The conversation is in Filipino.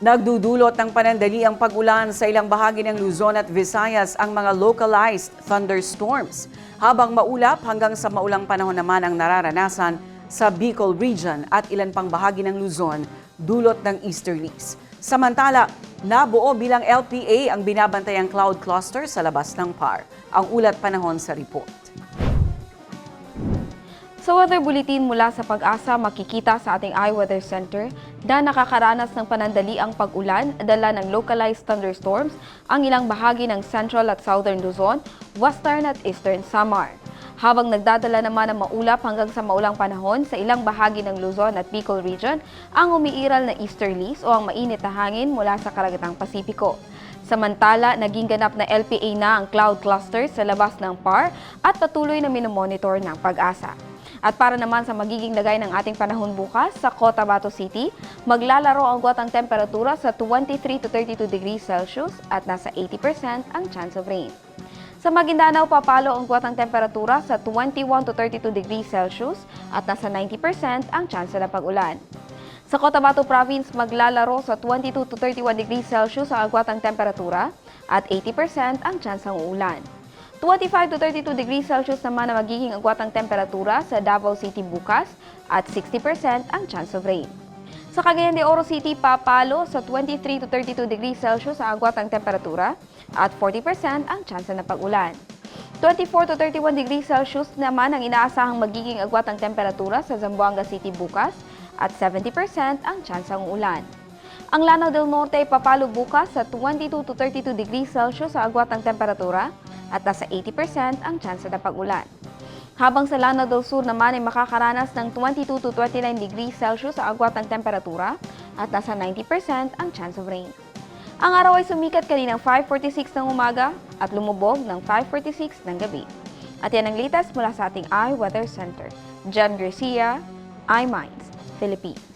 Nagdudulot ng panandali ang pag-ulan sa ilang bahagi ng Luzon at Visayas ang mga localized thunderstorms. Habang maulap hanggang sa maulang panahon naman ang nararanasan sa Bicol Region at ilan pang bahagi ng Luzon dulot ng easterlies. Samantala, nabuo bilang LPA ang binabantayang cloud cluster sa labas ng PAR. Ang ulat panahon sa report. Sa weather bulletin mula sa pag-asa makikita sa ating iWeather Center na nakakaranas ng panandaliang pag-ulan dala ng localized thunderstorms ang ilang bahagi ng central at southern Luzon, western at eastern Samar. Habang nagdadala naman ng maulap hanggang sa maulang panahon sa ilang bahagi ng Luzon at Bicol Region ang umiiral na easterlies o ang mainit na hangin mula sa karagatang Pasipiko. Samantala, naging ganap na LPA na ang cloud cluster sa labas ng PAR at patuloy na minomonitor ng pag-asa. At para naman sa magiging lagay ng ating panahon bukas sa Cotabato City, maglalaro ang guwatang temperatura sa 23 to 32 degrees Celsius at nasa 80% ang chance of rain. Sa Maguindanao, papalo ang guwatang temperatura sa 21 to 32 degrees Celsius at nasa 90% ang chance na pag-ulan. Sa Cotabato Province, maglalaro sa 22 to 31 degrees Celsius ang agwatang temperatura at 80% ang chance ng uulan. 25 to 32 degrees Celsius naman ang magiging agwatang temperatura sa Davao City bukas at 60% ang chance of rain. Sa Cagayan de Oro City, papalo sa 23 to 32 degrees Celsius ang agwatang temperatura at 40% ang chance na pag-ulan. 24 to 31 degrees Celsius naman ang inaasahang magiging agwatang temperatura sa Zamboanga City bukas at 70% ang tsansang ulan. Ang Lanao del Norte ay papalo bukas sa 22 to 32 degrees Celsius sa agwatang temperatura at nasa 80% ang tsansa na pag-ulan. Habang sa Lanao del Sur naman ay makakaranas ng 22 to 29 degrees Celsius sa agwatang temperatura at nasa 90% ang chance of rain. Ang araw ay sumikat kaninang 5.46 ng umaga at lumubog ng 5.46 ng gabi. At yan ang latest mula sa ating iWeather Center. Jan Garcia, iMinds, Philippines.